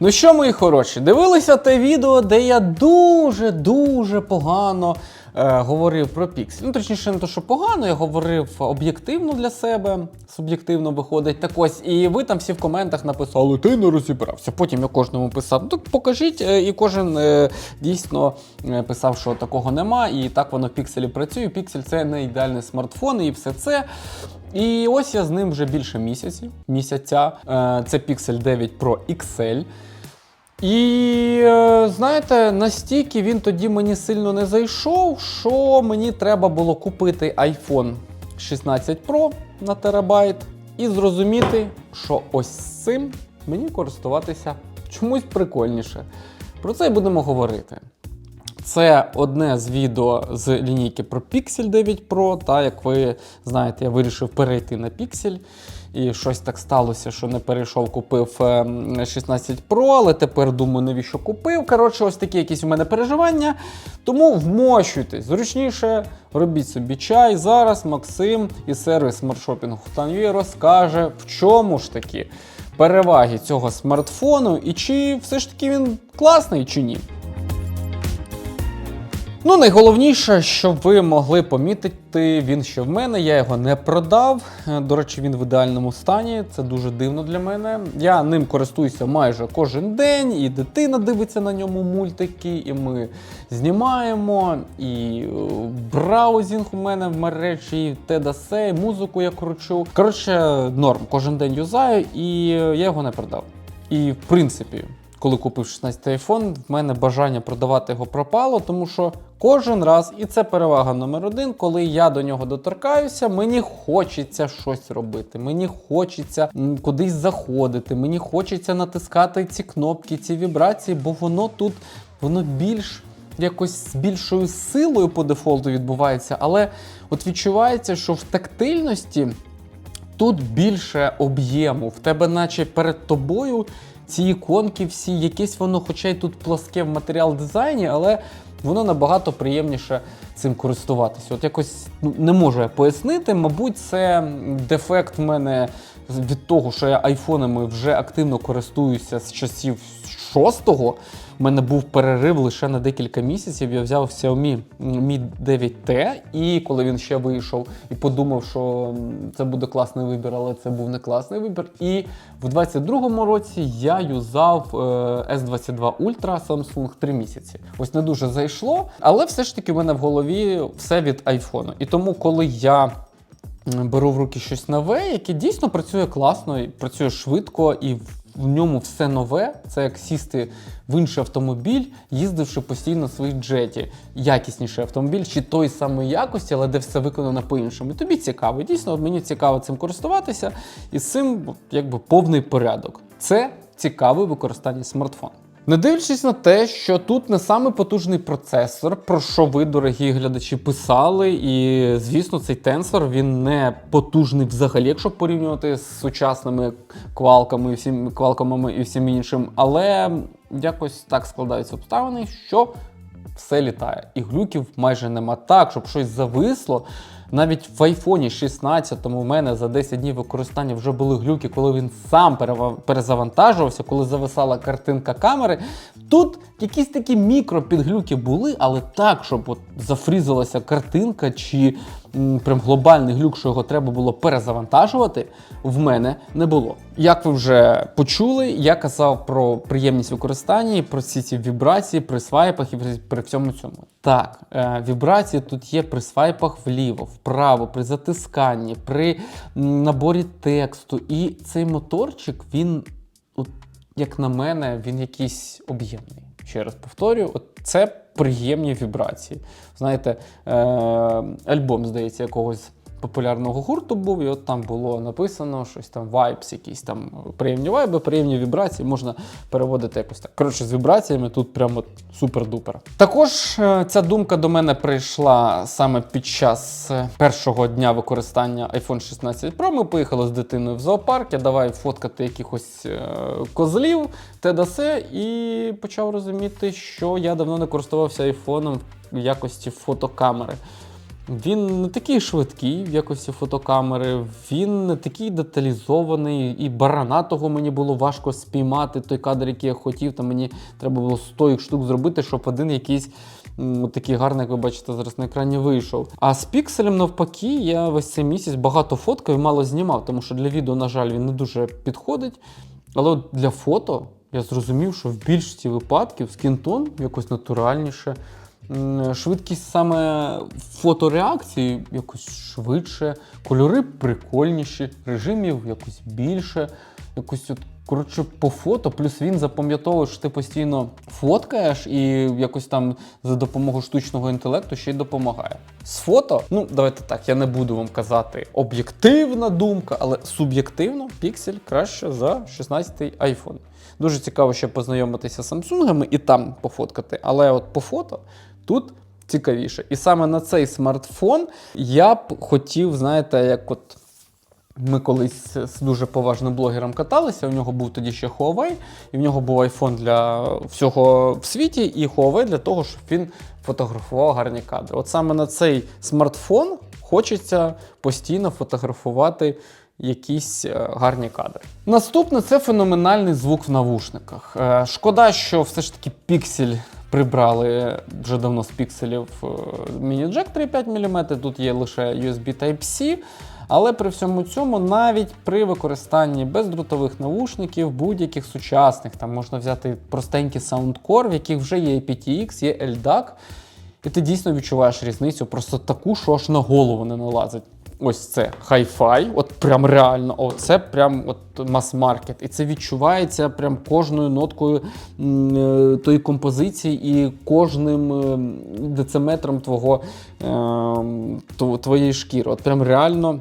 Ну що, мої хороші, дивилися те відео, де я дуже-дуже погано говорив про піксель. Ну, точніше, не то, що погано, я говорив об'єктивно для себе, суб'єктивно виходить. Так ось, і ви там всі в коментах написали, ти не розібрався. Потім я кожному писав, ну так покажіть, е, і кожен е, дійсно е, писав, що такого нема, і так воно в пікселі працює. Піксель це не ідеальний смартфон, і все це. І ось я з ним вже більше місяців. Місяця. Е, Це Pixel 9 Pro XL. І е, знаєте, настільки він тоді мені сильно не зайшов, що мені треба було купити iPhone 16 Pro на терабайт і зрозуміти, що ось цим мені користуватися чомусь прикольніше. Про це й будемо говорити. Це одне з відео з лінійки про Pixel 9 Pro. Та як ви знаєте, я вирішив перейти на Pixel. І щось так сталося, що не перейшов, купив ем, 16 Pro, але тепер думаю, навіщо купив. Коротше, ось такі якісь у мене переживання. Тому вмощуйтесь зручніше, робіть собі чай. Зараз Максим із сервіс смартшопінгу Tanvie розкаже, в чому ж таки переваги цього смартфону і чи все ж таки він класний, чи ні. Ну, найголовніше, що ви могли помітити, він ще в мене. Я його не продав. Е, До речі, він в ідеальному стані. Це дуже дивно для мене. Я ним користуюся майже кожен день, і дитина дивиться на ньому мультики, і ми знімаємо. І е, браузінг у мене в мережі, і тедасе, і музику я кручу. Коротше, норм, кожен день юзаю, і е, я його не продав. І в принципі, коли купив 16 iPhone, в мене бажання продавати його пропало, тому що кожен раз, і це перевага номер один, коли я до нього доторкаюся, мені хочеться щось робити. Мені хочеться кудись заходити, мені хочеться натискати ці кнопки, ці вібрації, бо воно тут воно більш якось з більшою силою по дефолту відбувається, але от відчувається, що в тактильності тут більше об'єму. В тебе, наче перед тобою, ці іконки всі, якесь воно, хоча й тут пласке в матеріал дизайні, але воно набагато приємніше цим користуватися. От якось ну, не можу я пояснити. Мабуть, це дефект в мене від того, що я айфонами вже активно користуюся з часів шостого. У мене був перерив лише на декілька місяців. Я взяв Xiaomi Mi 9T, і коли він ще вийшов, і подумав, що це буде класний вибір, але це був не класний вибір. І в 22-му році я юзав е, S22 Ultra Samsung 3 місяці. Ось не дуже зайшло, але все ж таки в мене в голові все від айфону. І тому, коли я беру в руки щось нове, яке дійсно працює класно, і працює швидко і в- в ньому все нове. Це як сісти в інший автомобіль, їздивши постійно на своїй джеті. Якісніший автомобіль чи той самої якості, але де все виконано по-іншому. І тобі цікаво. Дійсно, мені цікаво цим користуватися, і з цим якби повний порядок. Це цікаве використання смартфона. Не дивлячись на те, що тут не саме потужний процесор, про що ви, дорогі глядачі, писали, і звісно, цей тенсор він не потужний взагалі, якщо порівнювати з сучасними квалками, всім квалкомами і всім іншим. Але якось так складаються обставини, що все літає. І глюків майже нема так, щоб щось зависло. Навіть в iPhone 16 в мене за 10 днів використання вже були глюки, коли він сам перезавантажувався, коли зависала картинка камери. Тут якісь такі мікропідглюки були, але так, щоб от зафрізалася картинка чи прям глобальний глюк, що його треба було перезавантажувати, в мене не було. Як ви вже почули, я казав про приємність використання, про всі ці вібрації при свайпах і при всьому цьому. Так, е, вібрації тут є при свайпах вліво, вправо, при затисканні, при наборі тексту. І цей моторчик, він, от, як на мене, він якийсь об'ємний. Ще раз повторюю, от це приємні вібрації. Знаєте, е, альбом, здається, якогось популярного гурту був, і от там було написано щось там вайбс, якісь там приємні вайби, приємні вібрації, можна переводити якось так. Коротше, з вібраціями тут прямо супер-дупер. Також е, ця думка до мене прийшла саме під час е, першого дня використання iPhone 16 Pro. Ми поїхали з дитиною в зоопарк, я давай фоткати якихось е, козлів, те да се, і почав розуміти, що я давно не користувався айфоном в якості фотокамери. Він не такий швидкий в якості фотокамери, він не такий деталізований, і барана того мені було важко спіймати. Той кадр, який я хотів, там мені треба було 100 їх штук зробити, щоб один якийсь такий гарний, як ви бачите, зараз на екрані вийшов. А з пікселем, навпаки, я весь цей місяць багато фоткав і мало знімав, тому що для відео, на жаль, він не дуже підходить. Але от для фото я зрозумів, що в більшості випадків скінтон якось натуральніше. Швидкість саме фотореакції якось швидше, кольори прикольніші, режимів якось більше. Якось от, коротше, по фото, плюс він запам'ятовує, що ти постійно фоткаєш і якось там за допомогою штучного інтелекту ще й допомагає. З фото, ну давайте так, я не буду вам казати об'єктивна думка, але суб'єктивно піксель краще за 16-й iPhone. Дуже цікаво ще познайомитися з Samsung і там пофоткати, але от по фото тут цікавіше. І саме на цей смартфон я б хотів, знаєте, як от. Ми колись з дуже поважним блогером каталися. У нього був тоді ще Huawei, і в нього був iPhone для всього в світі, і Huawei для того, щоб він фотографував гарні кадри. От саме на цей смартфон хочеться постійно фотографувати якісь е, гарні кадри. Наступне це феноменальний звук в навушниках. Е, Шкода, що все ж таки піксель прибрали вже давно з пікселів е, міні-джек 3,5 мм. Тут є лише USB Type-C. Але при всьому цьому, навіть при використанні бездротових навушників, будь-яких сучасних, там можна взяти простенький Soundcore, в яких вже є aptX, є LDAC, і ти дійсно відчуваєш різницю, просто таку, що аж на голову не налазить. Ось це хай-фай, от прям реально, о, це прям от мас-маркет. І це відчувається прям кожною ноткою е, тої композиції і кожним е, дециметром твого, е, твоєї шкіри. От прям реально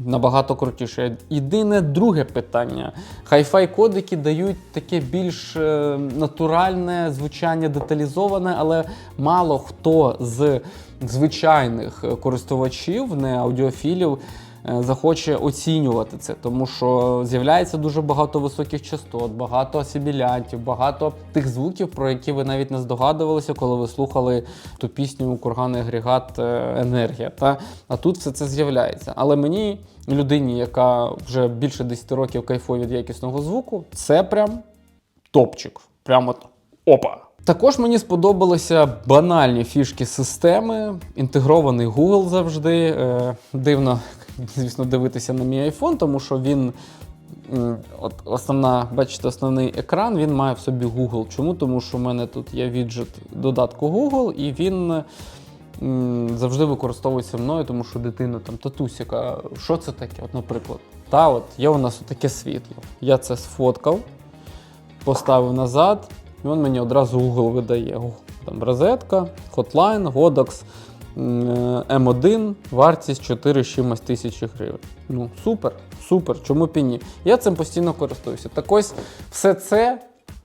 набагато крутіше. Єдине друге питання. Хай-фай кодики дають таке більш е, натуральне звучання, деталізоване, але мало хто з звичайних е, користувачів, не аудіофілів. е, Захоче оцінювати це, тому що з'являється дуже багато високих частот, багато асимілянтів, багато тих звуків, про які ви навіть не здогадувалися, коли ви слухали ту пісню Курганний агрегат е, енергія. Та? А тут все це з'являється. Але мені, людині, яка вже більше 10 років кайфує від якісного звуку, це прям топчик. Прямо опа. Також мені сподобалися банальні фішки системи, інтегрований Google завжди. Е, дивно, звісно, дивитися на мій iPhone, тому що він. От основна, бачите, основний екран він має в собі Google. Чому? Тому що в мене тут є віджит додатку Google, і він завжди використовується мною, тому що дитина там татусіка, що це таке? От, наприклад, та от є у нас таке світло. Я це сфоткав, поставив назад, і він мені одразу Google видає. Там розетка, Hotline, Godox м, е, М1, вартість 4 з чимось тисячі гривень. Ну, супер, супер, чому б ні? Я цим постійно користуюся. Так ось все це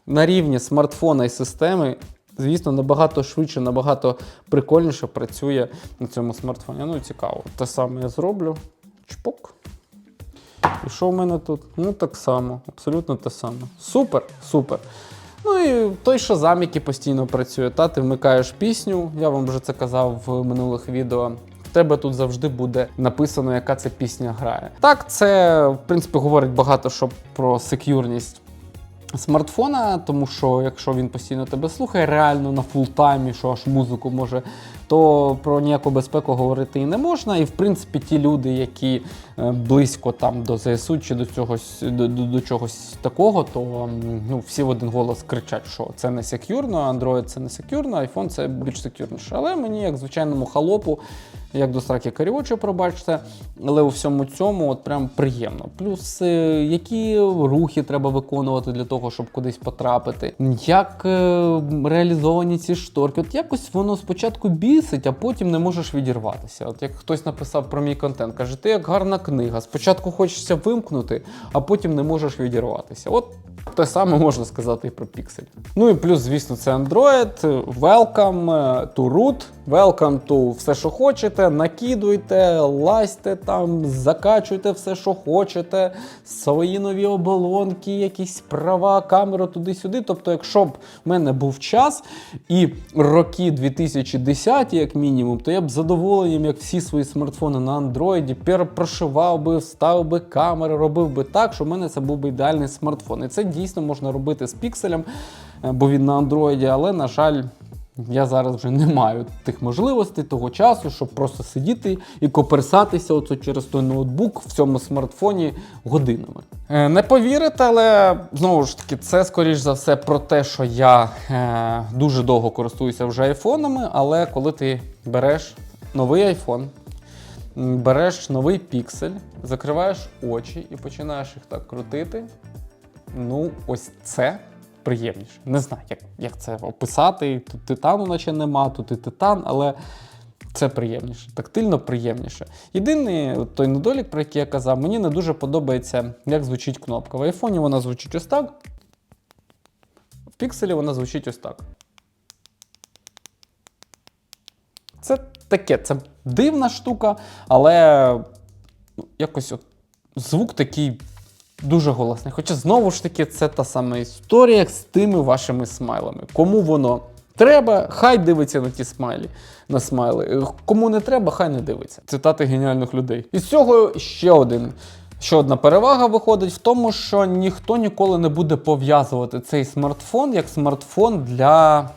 на рівні смартфона і системи. Звісно, набагато швидше, набагато прикольніше працює на цьому смартфоні. Ну, цікаво. Те саме я зроблю. Чпок. І що в мене тут? Ну, так само, абсолютно те саме. Супер, супер. Ну і той Шазам, який постійно працює. Та ти вмикаєш пісню, я вам вже це казав в минулих відео. В тебе тут завжди буде написано, яка це пісня грає. Так, це в принципі говорить багато що про сек'юрність смартфона, тому що якщо він постійно тебе слухає, реально на фултаймі, що аж музику може, то про ніяку безпеку говорити і не можна. І в принципі, ті люди, які е, близько там до ЗСУ чи до цогось до, до, до чогось такого, то ну, всі в один голос кричать, що це не сек'юрно, Android це не сек'юрно, iPhone це більш сек'юрніше. Але мені, як звичайному халопу, як до сраки каріочі, пробачте, але у всьому цьому от прям приємно. Плюс е, які рухи треба виконувати для того, щоб кудись потрапити, як е, реалізовані ці шторки. От якось воно спочатку бісить, а потім не можеш відірватися. От як хтось написав про мій контент, каже, ти як гарна книга. Спочатку хочеться вимкнути, а потім не можеш відірватися. От те саме можна сказати і про Pixel. Ну і плюс, звісно, це Android, welcome to root. welcome to все, що хочете, накидуйте, лазьте там, закачуйте все, що хочете, свої нові оболонки, якісь права, камеру туди-сюди. Тобто, якщо б в мене був час і роки 2010, як мінімум, то я б задоволенням, як всі свої смартфони на андроїді, перепрошивав би, вставив би камери, робив би так, що в мене це був би ідеальний смартфон. І це дійсно можна робити з пікселем, е, бо він на андроїді, але, на жаль. Я зараз вже не маю тих можливостей, того часу, щоб просто сидіти і коперсатися оце через той ноутбук в цьому смартфоні годинами. Е, Не повірите, але знову ж таки, це скоріш за все про те, що я е, дуже довго користуюся вже айфонами, але коли ти береш новий айфон, береш новий піксель, закриваєш очі і починаєш їх так крутити. Ну, ось це приємніше. Не знаю, як, як це описати. Тут титану, наче нема, тут і титан, але це приємніше, тактильно приємніше. Єдиний той недолік, про який я казав, мені не дуже подобається, як звучить кнопка. В айфоні вона звучить ось так. В пікселі вона звучить ось так. Це таке, це дивна штука, але ну, якось от звук такий дуже голосний. Хоча знову ж таки, це та сама історія з тими вашими смайлами. Кому воно треба, хай дивиться на ті смайлі, на смайли. Кому не треба, хай не дивиться. Цитати геніальних людей. Із цього ще один. Ще одна перевага виходить в тому, що ніхто ніколи не буде пов'язувати цей смартфон як смартфон для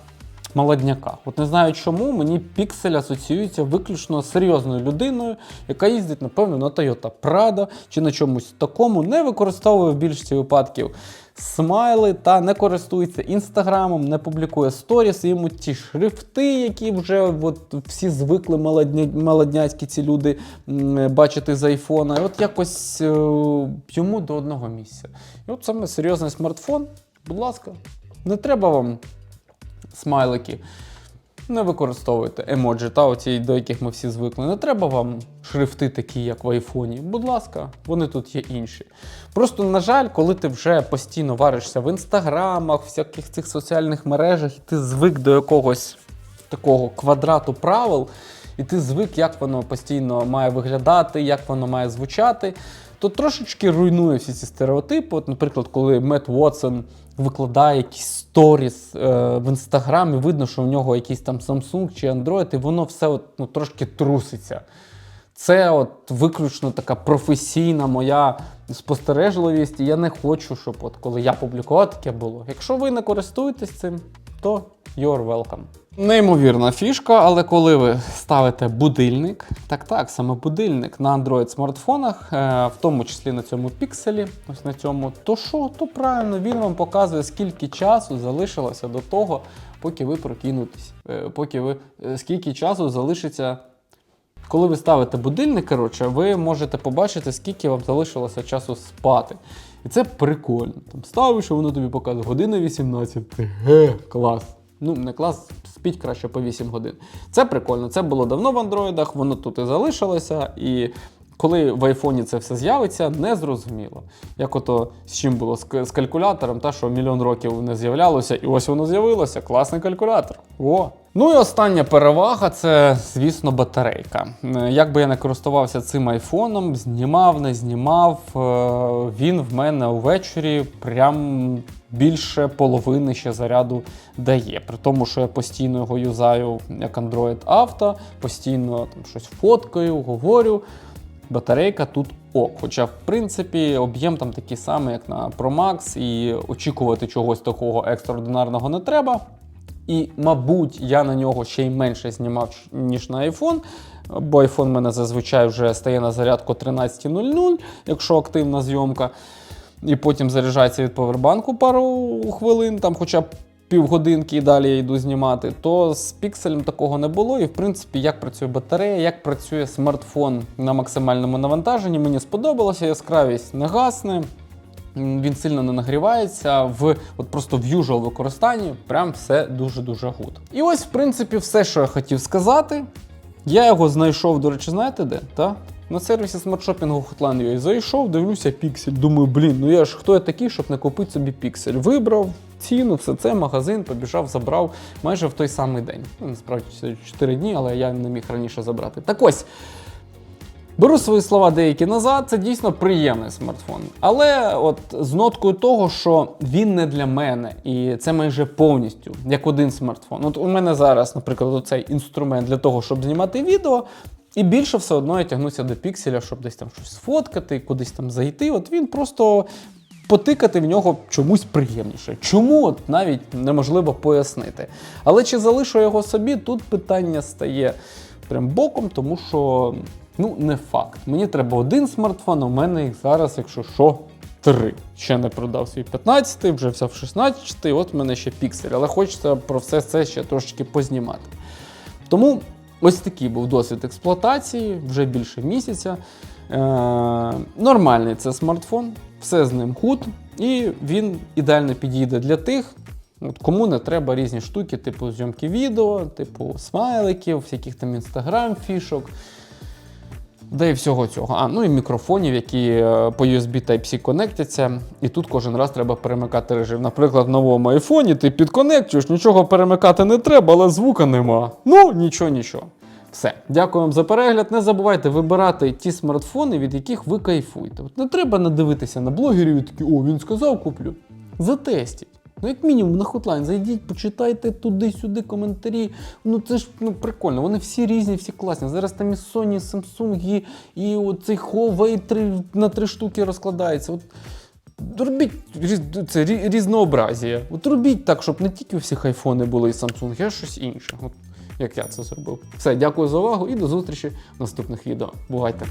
молодняка. От не знаю чому, мені піксель асоціюється виключно серйозною людиною, яка їздить, напевно, на Toyota Prado чи на чомусь такому, не використовує в більшості випадків смайли та не користується інстаграмом, не публікує сторіс, йому ті шрифти, які вже от, всі звикли молодня, молодняцькі ці люди бачити з айфона. От якось е, йому до одного місця. І от саме серйозний смартфон, будь ласка, не треба вам смайлики. Не використовуйте емоджі, та оці, до яких ми всі звикли. Не треба вам шрифти такі, як в айфоні. Будь ласка, вони тут є інші. Просто, на жаль, коли ти вже постійно варишся в інстаграмах, всяких цих соціальних мережах, ти звик до якогось такого квадрату правил, і ти звик, як воно постійно має виглядати, як воно має звучати, то трошечки руйнує всі ці стереотипи. От, наприклад, коли Мет Уотсон викладає якісь сторіс е, в інстаграмі, видно, що в нього якийсь там Samsung чи Android, і воно все от, ну, трошки труситься. Це от виключно така професійна моя спостережливість, і я не хочу, щоб от коли я публікував, таке було. Якщо ви не користуєтесь цим, то you're welcome. Неймовірна фішка, але коли ви ставите будильник, так так, саме будильник на Android смартфонах, е, в тому числі на цьому пікселі, ось на цьому, то що, то правильно, він вам показує, скільки часу залишилося до того, поки ви прокинутесь, е, поки ви е, скільки часу залишиться. Коли ви ставите будильник, коротше, ви можете побачити, скільки вам залишилося часу спати. І це прикольно. Там ставиш, і воно тобі показує година 18. Ге, клас. Ну, не клас, спіть краще по 8 годин. Це прикольно. Це було давно в андроїдах, воно тут і залишилося. І коли в айфоні це все з'явиться, не зрозуміло. Як ото з чим було з, калькулятором, та що мільйон років не з'являлося, і ось воно з'явилося. Класний калькулятор. О! Ну і остання перевага це, звісно, батарейка. Е, Як би я не користувався цим айфоном, знімав, не знімав, е, він в мене увечері прям більше половини ще заряду дає. При тому, що я постійно його юзаю як Android Auto, постійно там щось фоткаю, говорю. Батарейка тут ок. Хоча, в принципі, об'єм там такий самий, як на Pro Max, і очікувати чогось такого екстраординарного не треба. І, мабуть, я на нього ще й менше знімав, ніж на iPhone, бо iPhone в мене зазвичай вже стає на зарядку 13.00, якщо активна зйомка. І потім заряджається від повербанку пару хвилин, там хоча б півгодинки і далі я йду знімати, то з пікселем такого не було. І в принципі, як працює батарея, як працює смартфон на максимальному навантаженні, мені сподобалося, яскравість не гасне. Він сильно не нагрівається в от просто в usual використанні, прям все дуже-дуже гуд. І ось, в принципі, все, що я хотів сказати. Я його знайшов, до речі, знаєте де? Та? На сервісі смартшопінгу Hotline.ua зайшов, дивлюся піксель. Думаю, блін, ну я ж хто я такий, щоб не купити собі піксель. Вибрав ціну, все це магазин побіжав, забрав майже в той самий день. Ну, насправді це 4 дні, але я не міг раніше забрати. Так ось. Беру свої слова деякі назад, це дійсно приємний смартфон. Але от з ноткою того, що він не для мене, і це майже повністю як один смартфон. От у мене зараз, наприклад, цей інструмент для того, щоб знімати відео, і більше все одно я тягнуся до пікселя, щоб десь там щось сфоткати, кудись там зайти. От він просто потикати в нього чомусь приємніше. Чому от навіть неможливо пояснити. Але чи залишу його собі, тут питання стає прям боком, тому що ну не факт. Мені треба один смартфон, у мене їх зараз, якщо що, три. Ще не продав свій 15, вже взяв 16, от в мене ще піксель, але хочеться про все це ще трошечки познімати. Тому ось такий був досвід експлуатації вже більше місяця. Е, нормальний це смартфон, все з ним худ, і він ідеально підійде для тих, от, кому не треба різні штуки, типу зйомки відео, типу смайликів, всяких там інстаграм фішок. Да і всього цього. А, ну і мікрофонів, які е, по USB Type-C конектяться. І тут кожен раз треба перемикати режим. Наприклад, в новому айфоні ти підконектуєш, нічого перемикати не треба, але звука нема. Ну, нічого, нічого. Все, дякую вам за перегляд. Не забувайте вибирати ті смартфони, від яких ви кайфуєте. От не треба надивитися на блогерів і такі, о, він сказав, куплю. Затестіть. Ну, як мінімум, на хотлайн зайдіть, почитайте туди-сюди коментарі. Ну це ж ну, прикольно. Вони всі різні, всі класні. Зараз там і Sony, і Samsung, і, і оцей Huawei три, на три штуки розкладається. От робіть це різнообразія. От робіть так, щоб не тільки у всіх айфони були і Samsung, а щось інше. От як я це зробив. Все, дякую за увагу і до зустрічі в наступних відео. Бувайте!